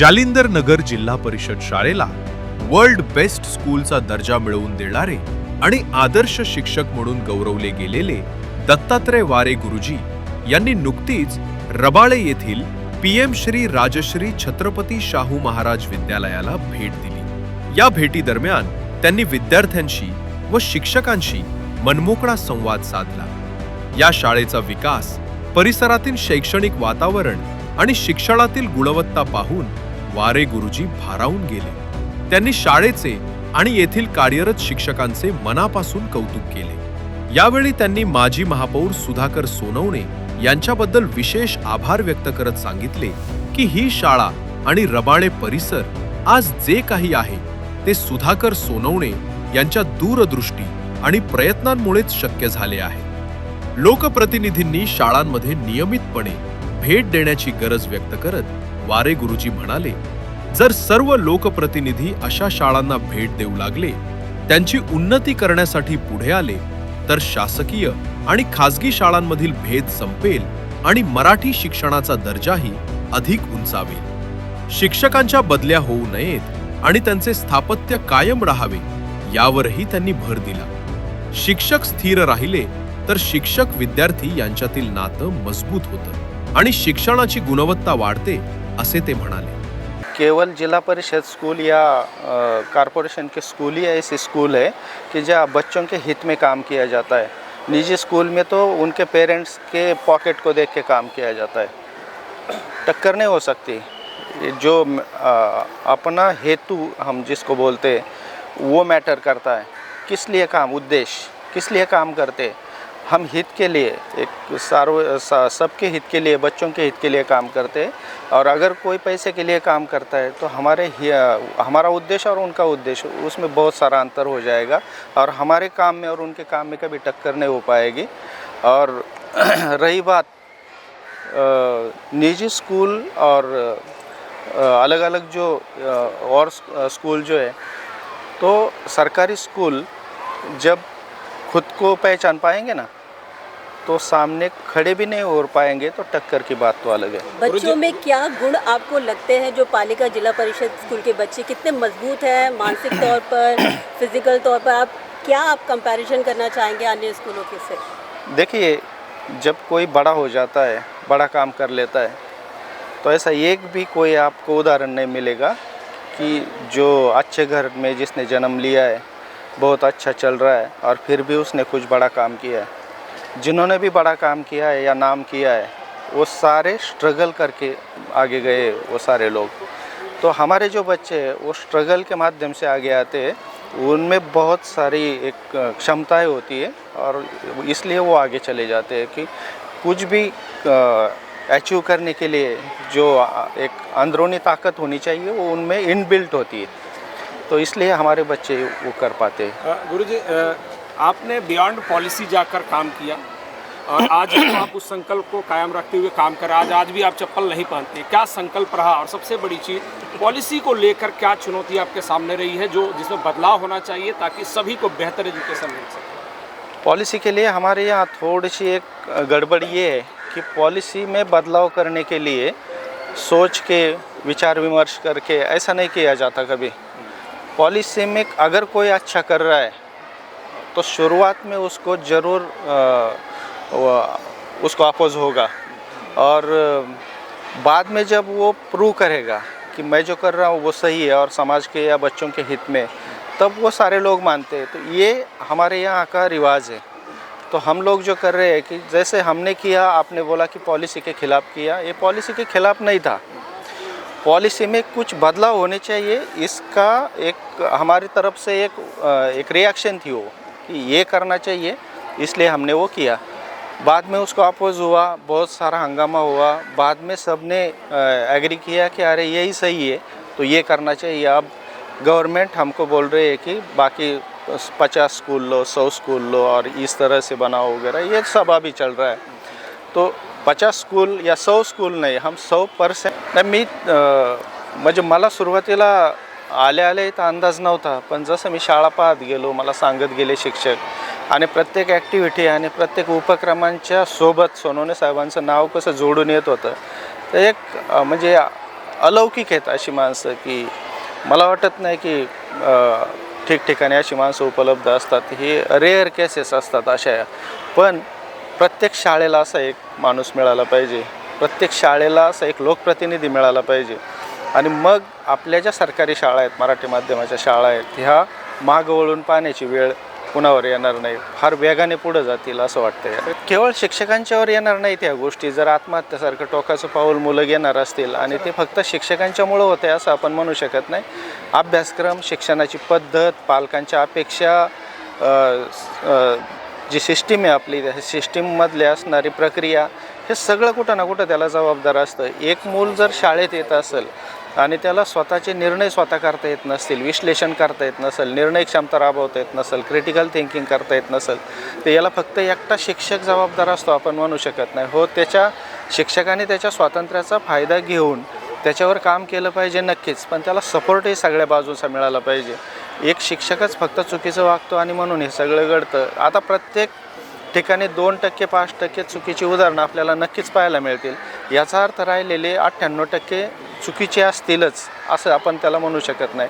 जालिंदर नगर जिल्हा परिषद शाळेला वर्ल्ड बेस्ट स्कूलचा दर्जा मिळवून देणारे आणि आदर्श शिक्षक म्हणून गौरवले गेलेले दत्तात्रय वारे गुरुजी यांनी नुकतीच रबाळे येथील पीएम श्री राजश्री छत्रपती शाहू महाराज विद्यालयाला भेट दिली. या भेटी दरम्यान त्यांनी विद्यार्थ्यांशी व शिक्षकांशी मनमोकळा संवाद साधला. या शाळेचा विकास परिसरातील शैक्षणिक वातावरण आणि शिक्षणातील गुणवत्ता पाहून वारे गुरुजी भारावून गेले. त्यांनी शाळेचे आणि येथील कार्यरत शिक्षकांचे मनापासून कौतुक केले. यावेळी त्यांनी माजी महापौर सुधाकर सोनवणे यांच्याबद्दल विशेष आभार व्यक्त करत सांगितले की ही शाळा आणि रबाळे परिसर आज जे काही आहे ते सुधाकर सोनवणे यांच्या दूरदृष्टी आणि प्रयत्नांमुळेच शक्य झाले आहे. लोकप्रतिनिधींनी शाळांमध्ये नियमितपणे भेट देण्याची गरज व्यक्त करत वारे गुरुजी म्हणाले जर सर्व लोकप्रतिनिधी अशा शाळांना भेट देऊ लागले त्यांची उन्नती करण्यासाठी पुढे आले तर शासकीय आणि खाजगी शाळांमधील भेद संपेल आणि मराठी शिक्षणाचा दर्जाही अधिक उंचावेल. शिक्षकांच्या बदल्या होऊ नयेत आणि त्यांचे स्थापत्य कायम राहावे यावरही त्यांनी भर दिला. शिक्षक स्थिर राहिले तर शिक्षक विद्यार्थी यांच्यातील नातं मजबूत होतं आणि शिक्षणाची गुणवत्ता वाढते असे ते म्हणाले. केवल जिला परिषद स्कूल या कारपोरेशन के स्कूल ही ऐसे स्कूल है कि जहाँ बच्चों के हित में काम किया जाता है। निजी स्कूल में तो उनके पेरेंट्स के पॉकेट को देख के काम किया जाता है। टक्कर नहीं हो सकती। जो अपना हेतु हम जिसको बोलते हैं, वो मैटर करता है। किस लिए काम, उद्देश्य, किस लिए काम करते हम हित के लिए, एक सार्व सबके हित के लिए, बच्चों के हित के लिए काम करते हैं। और अगर कोई पैसे के लिए काम करता है तो हमारे हमारा उद्देश्य और उनका उद्देश्य, उसमें बहुत सारा अंतर हो जाएगा। और हमारे काम में और उनके काम में कभी टक्कर नहीं हो पाएगी। और रही बात निजी स्कूल और अलग अलग जो और स्कूल जो है तो सरकारी स्कूल जब खुद को पहचान पाएँगे ना तो सामने खड़े भी नहीं हो पाएँगे तो टक्कर की बात तो अलग है। बच्चों में क्या गुण आपको लगते हैं जो पालिका जिला परिषद स्कूल के बच्चे कितने मज़बूत हैं मानसिक तौर पर फ़िज़िकल तौर पर? आप क्या आप कंपैरिजन करना चाहेंगे अन्य स्कूलों के से? देखिए जब कोई बड़ा हो जाता है बड़ा काम कर लेता है तो ऐसा एक भी कोई आपको उदाहरण नहीं मिलेगा कि जो अच्छे घर में जिसने जन्म लिया है बहुत अच्छा चल रहा है और फिर भी उसने कुछ बड़ा काम किया है। जिन्होंने भी बड़ा काम किया है या नाम किया है, वो सारे स्ट्रगल करके आगे गए वो सारे लोग। तो हमारे जो बच्चे हैं, वो स्ट्रगल के माध्यम से आगे आते हैं, उनमें बहुत सारी एक क्षमताएँ होती है और इसलिए वो आगे चले जाते हैं कि कुछ भी अचीव करने के लिए जो एक अंदरूनी ताकत होनी चाहिए, वो उनमें इनबिल्ट होती है। तो इसलिए हमारे बच्चे वो कर पाते हैं। गुरु जी आपने बियॉन्ड पॉलिसी जाकर काम किया और आज भी आप उस संकल्प को कायम रखते हुए काम कर आज आज भी आप चप्पल नहीं पहनते। क्या संकल्प रहा? और सबसे बड़ी चीज़ पॉलिसी को लेकर क्या चुनौती आपके सामने रही है जो, जिसमें बदलाव होना चाहिए ताकि सभी को बेहतर एजुकेशन मिल सके? पॉलिसी के लिए हमारे यहाँ थोड़ी सी एक गड़बड़ ये है कि पॉलिसी में बदलाव करने के लिए सोच के, विचार विमर्श करके ऐसा नहीं किया जाता कभी। पॉलिसी में अगर कोई अच्छा कर रहा है तो शुरुआत में उसको ज़रूर उसको अपोज होगा। और बाद में जब वो प्रूव करेगा कि मैं जो कर रहा हूँ वो सही है और समाज के या बच्चों के हित में, तब वो सारे लोग मानते हैं। तो ये हमारे यहाँ का रिवाज है। तो हम लोग जो कर रहे हैं कि जैसे हमने किया, आपने बोला कि पॉलिसी के खिलाफ किया, ये पॉलिसी के खिलाफ नहीं था। पॉलिसी में कुछ बदलाव होने चाहिए, इसका एक, हमारी तरफ़ से एक एक रिएक्शन थी वो। कि ये करना चाहिए, इसलिए हमने वो किया। बाद में उसको अपोज हुआ, बहुत सारा हंगामा हुआ। बाद में सबने एग्री किया कि अरे यही सही है तो ये करना चाहिए। अब गवर्नमेंट हमको बोल रही है कि बाकी पचास स्कूल लो, सौ स्कूल लो और इस तरह से बनाओ वगैरह, ये सब अभी चल रहा है। तो पचास स्कूल या सौ स्कूल नाही, हम सौ पर्सेंट मी म्हणजे मला सुरुवातीला आले आले इथं अंदाज नव्हता. पण जसं मी शाळा पाहत गेलो मला सांगत गेले शिक्षक. आणि प्रत्येक ॲक्टिव्हिटी आणि प्रत्येक उपक्रमांच्या सोबत सोनवणे साहेबांचं नाव कसं जोडून येत होतं तर एक म्हणजे अलौकिक आहेत अशी माणसं की मला वाटत नाही की ठिकठिकाणी अशी माणसं उपलब्ध असतात. ही रेअर केसेस असतात अशा. पण प्रत्येक शाळेला असा एक माणूस मिळाला पाहिजे. प्रत्येक शाळेला असा एक लोकप्रतिनिधी मिळाला पाहिजे. आणि मग आपल्या ज्या सरकारी शाळा आहेत मराठी माध्यमाच्या शाळा आहेत ह्या मागं वळून पाहण्याची वेळ कुणावर येणार नाही फार वेगाने पुढं जातील असं वाटतंय. केवळ शिक्षकांच्यावर येणार नाहीत ह्या गोष्टी. जर आत्महत्यासारखं टोकाचं पाऊल मुलं घेणार असतील आणि ते फक्त शिक्षकांच्यामुळं होते असं आपण म्हणू शकत नाही. अभ्यासक्रम शिक्षणाची पद्धत पालकांच्या अपेक्षा जी सिस्टीम आहे आपली त्या सिस्टीममधली असणारी प्रक्रिया हे सगळं कुठं ना कुठं त्याला जबाबदार असतं. एक मूल जर शाळेत येत असेल आणि त्याला स्वतःचे निर्णय स्वतः करता येत नसतील विश्लेषण करता येत नसेल निर्णय क्षमता राबवता येत नसेल क्रिटिकल थिंकिंग करता येत नसेल तर याला फक्त एकटा शिक्षक जबाबदार असतो आपण म्हणू शकत नाही. हो त्याच्या शिक्षकाने त्याच्या स्वातंत्र्याचा फायदा घेऊन त्याच्यावर काम केलं पाहिजे नक्कीच पण त्याला सपोर्टही सगळ्या बाजूचा मिळाला पाहिजे. एक शिक्षकच फक्त चुकीचं वागतो आणि म्हणून हे सगळं घडतं. आता प्रत्येक ठिकाणी दोन टक्के पाच टक्के चुकीची उदाहरणं आपल्याला नक्कीच पाहायला मिळतील. याचा अर्थ राहिलेले अठ्ठ्याण्णव टक्के चुकीचे असतीलच असं आपण त्याला म्हणू शकत नाही.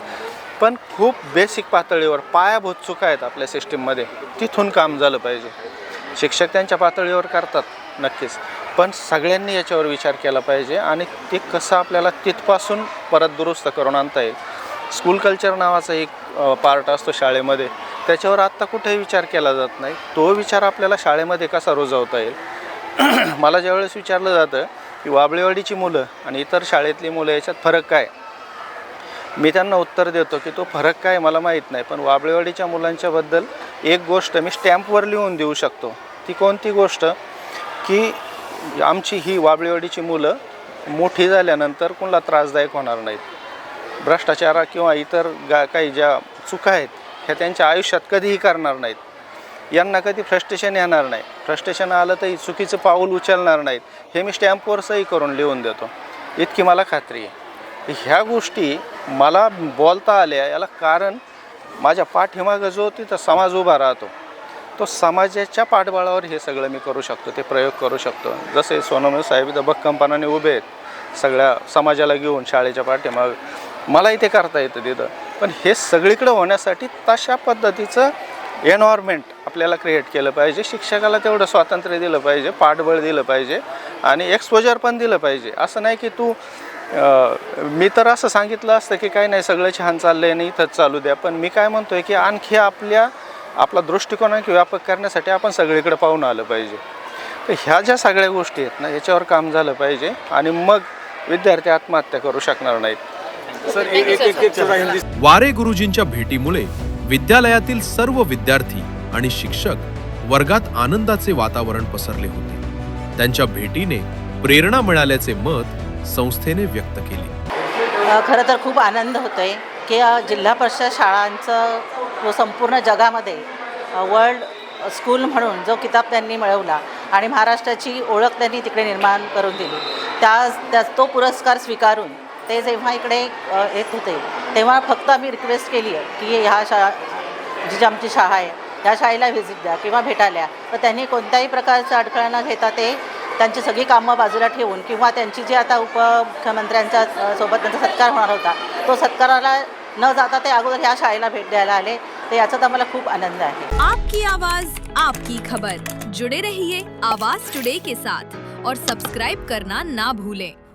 पण खूप बेसिक पातळीवर पायाभूत चुका आहेत आपल्या सिस्टीममध्ये तिथून काम झालं पाहिजे. शिक्षक त्यांच्या पातळीवर करतात नक्कीच. पण सगळ्यांनी याच्यावर विचार केला पाहिजे आणि ते कसं आपल्याला तिथपासून परत दुरुस्त करून आणता येईल. स्कूल कल्चर नावाचा एक पार्ट असतो शाळेमध्ये. त्याच्यावर आत्ता कुठेही विचार केला जात नाही. तो विचार आपल्याला शाळेमध्ये कसा रुजवता येईल? मला ज्यावेळेस विचारलं जातं की वाबळेवाडीची मुलं आणि इतर शाळेतली मुलं याच्यात फरक काय? मी त्यांना उत्तर देतो की तो फरक काय मला माहीत नाही पण वाबळेवाडीच्या मुलांच्याबद्दल एक गोष्ट मी स्टॅम्पवर लिहून देऊ शकतो. ती कोणती गोष्ट? की आमची ही वाबळेवाडीची मुलं मोठी झाल्यानंतर कोणाला त्रासदायक होणार नाहीत. भ्रष्टाचार किंवा इतर गा काही ज्या चुका आहेत ह्या त्यांच्या आयुष्यात कधीही करणार नाहीत. यांना कधी फ्रस्ट्रेशन येणार नाही. फ्रस्ट्रेशन आलं तर चुकीचं पाऊल उचलणार नाहीत. हे मी स्टॅम्पवर सही करून लिहून देतो. इतकी मला खात्री आहे. ह्या गोष्टी मला बोलता आल्या. याला कारण माझ्या पाठीमागं जो तिथं समाज उभा राहतो तो समाजाच्या पाठबळावर हे सगळं मी करू शकतो. ते प्रयोग करू शकतो. जसे सोनमय साहेब इथं भक्कमपणाने उभे आहेत सगळ्या समाजाला घेऊन शाळेच्या पाठीमाग. मलाही ते करता येतं तिथं. पण हे सगळीकडे होण्यासाठी तशा पद्धतीचं एन्व्हायरमेंट आपल्याला क्रिएट केलं पाहिजे शिक्षकाला तेवढं स्वातंत्र्य दिलं पाहिजे पाठबळ दिलं पाहिजे आणि एक्सपोजर पण दिलं पाहिजे असं नाही की तू मी तर असं सांगितलं असतं की काही नाही सगळं छान चाललं आहे आणि इथंच चालू द्या पण मी काय म्हणतो आहे की आणखी आपल्या आपला दृष्टिकोन आणखी व्यापक करण्यासाठी आपण सगळीकडे पाहून आलं पाहिजे तर ह्या ज्या सगळ्या गोष्टी आहेत ना याच्यावर काम झालं पाहिजे आणि मग विद्यार्थी आत्महत्या करू शकणार नाहीत सर एक एक एक, वारे गुरुजींच्या भेटीमुळे विद्यालयातील सर्व विद्यार्थी आणि शिक्षक वर्गात आनंदाचे वातावरण पसरले होते. त्यांच्या भेटीने प्रेरणा मिळाल्याचे मत संस्थेने व्यक्त केले. खरं तर खूप आनंद होतोय आहे की जिल्हा परिषद शाळांचं संपूर्ण जगामध्ये वर्ल्ड स्कूल म्हणून जो किताब त्यांनी मिळवला आणि महाराष्ट्राची ओळख त्यांनी तिकडे निर्माण करून दिली. त्या त्या तो पुरस्कार स्वीकारून ते जेव्हा इकडे येत होते तेव्हा फक्त आम्ही रिक्वेस्ट केली आहे की ह्या शा जी जी आमची शाळा आहे ह्या शाळेला व्हिजिट द्या किंवा भेटाल्या तर त्यांनी कोणत्याही प्रकारचा अडथळा न घेता ते त्यांची सगळी कामं बाजूला ठेवून किंवा त्यांची जी आता उपमुख्यमंत्र्यांच्या सोबत त्यांचा सत्कार होणार होता तो सत्काराला न जाता ते अगोदर ह्या शाळेला भेट द्यायला आले. तर याचा तर मला खूप आनंद आहे. आपकी आवाज आपकी खबर. जुड़े रहिए आवाज टुडे के साथ. और सब्सक्राइब करना ना भूलें.